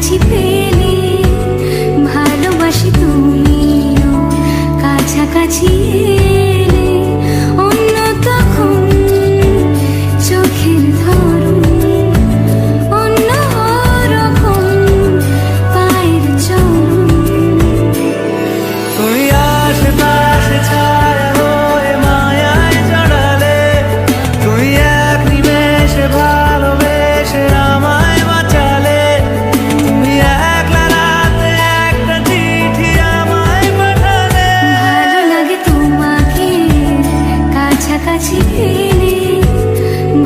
ti pe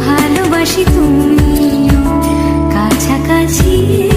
ভালোবাসি তুমি কাছাকাছি